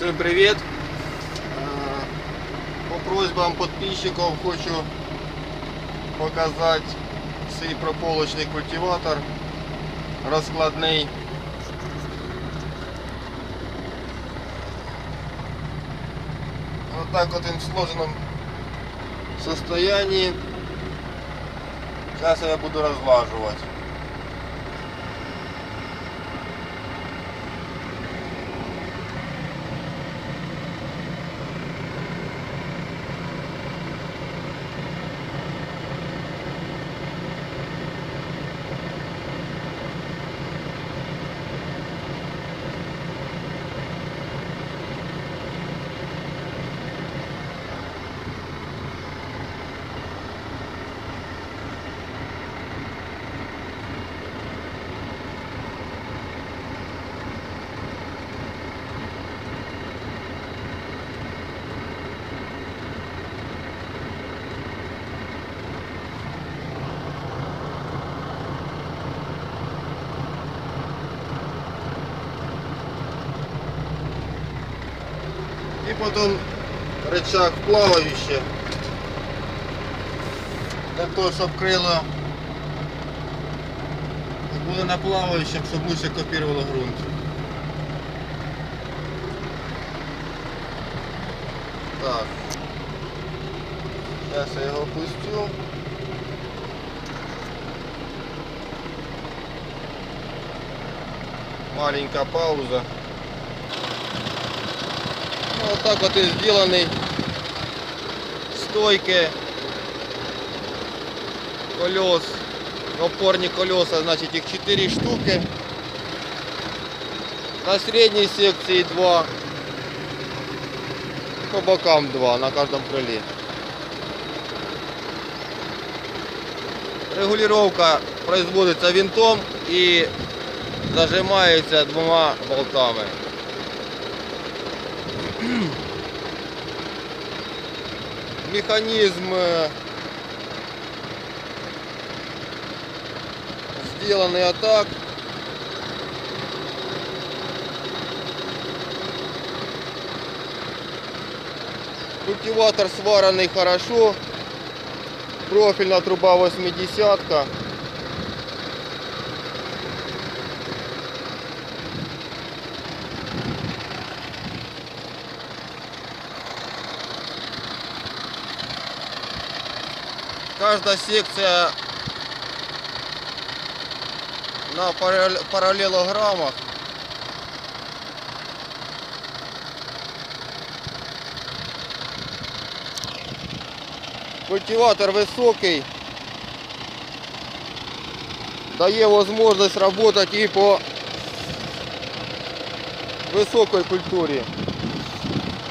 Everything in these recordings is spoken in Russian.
Всем привет! Э, По просьбам подписчиков хочу показати свій прополочний культиватор розкладний. Вот так вот він в сложенном состоянии. Сейчас я буду разлаживать. и потом рычаг плавающий для того, чтобы крыло було на плавающем, чтобы лучше копировало грунт. Так. Сейчас я его опустю. Маленькая пауза так от він зроблений. Стойки колес, опорні колеса, значить їх 4 штуки. На середній секції 2, по бокам 2 на кожному крилі. Регулировка производиться винтом і зажимається двома болтами. Механизм э, сделанный а так. Культиватор сваранный хорошо. Профильная труба 80 -ка. Каждая секция на паралле- параллелограммах. Культиватор высокий. Дає возможность работать и по высокой культуре.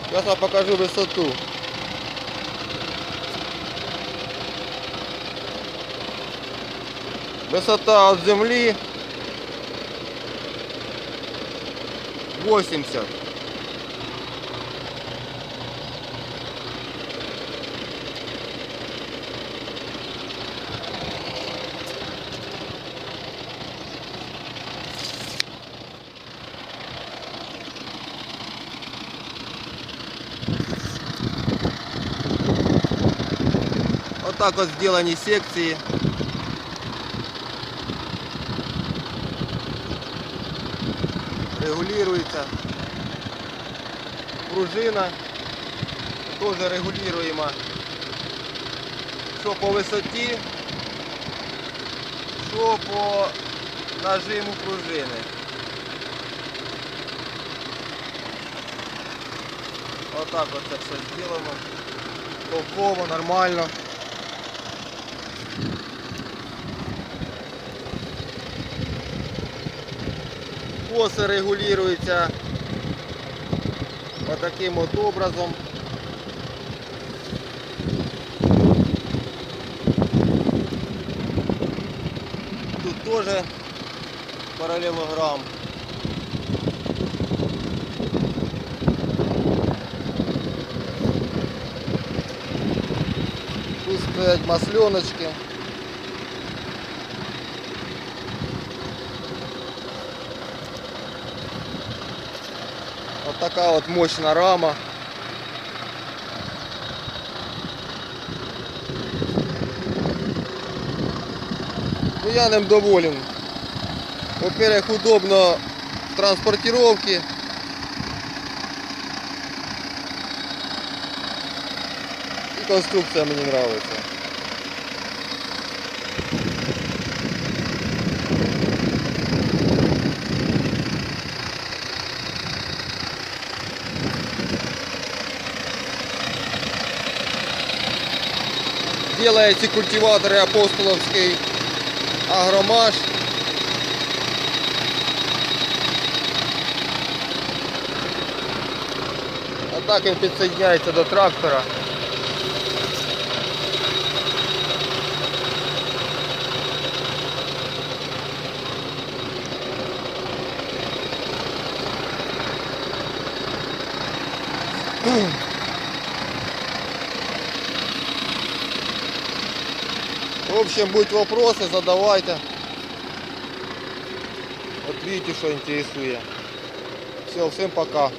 Сейчас я покажу высоту. Высота от земли 80. Вот так вот сделаны регулируется. Пружина тоже регулируема. Що по висоті, що по нажиму пружини. Отак от це все зроблено. Толково, нормально. Коси регулюються таким от образом. Тут теж параллелограмм. Тут стоять масленочки. Така от мощна рама. Ну я ним доволен. Во-первых, удобно в транспортировке. И конструкция мне нравится. Делаете культиваторы апостоловский агромаш. А так він підсоединяється до трактора. В общем, будут вопросы, задавайте. Вот видите, что интересует. Все, всем пока.